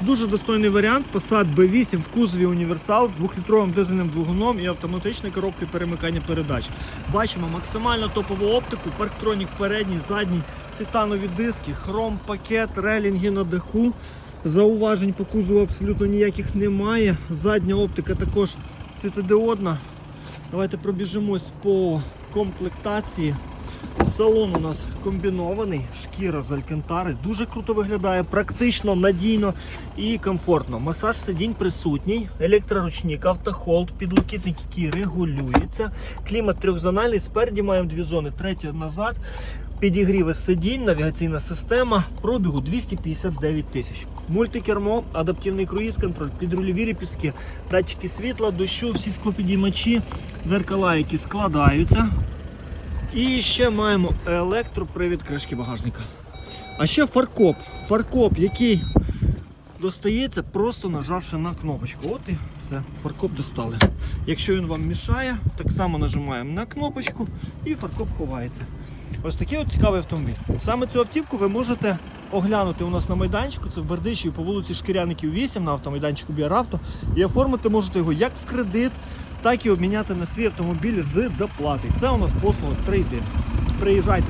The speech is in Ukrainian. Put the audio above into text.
Дуже достойний варіант. Passat B8 в кузові універсал з 2-літровим дизельним двигуном і автоматичною коробкою перемикання передач. Бачимо максимально топову оптику, парктронік передній, задній, титанові диски, хром, пакет, релінги на даху. Зауважень по кузову абсолютно ніяких немає. Задня оптика також світодіодна. Давайте пробіжимось по комплектації. Салон у нас комбінований, шкіра з алькантари. Дуже круто виглядає, практично, надійно і комфортно. Масаж сидінь присутній, електроручник, автохолд, підлокітник, який регулюється. Клімат трьохзональний. Спереді маємо дві зони, третя назад. Підігріви сидінь, навігаційна система, пробігу 259 тисяч. Мультикермо, адаптивний круїз контроль, підрульові ріпістки, датчики світла, дощу, всі склопідіймачі, зеркала, які складаються. І ще маємо електропривід кришки багажника. А ще фаркоп. Фаркоп, який достається, просто нажавши на кнопочку. От і все, фаркоп достали. Якщо він вам мішає, так само нажимаємо на кнопочку і фаркоп ховається. Ось такий от цікавий автомобіль. Саме цю автівку ви можете оглянути у нас на майданчику. Це в Бердичеві по вулиці Шкіряників 8 на автомайданчику Біаравто. І оформити можете його як в кредит, так і обміняти на свій автомобіль з доплати. Це у нас послуга 3D. Приїжджайте.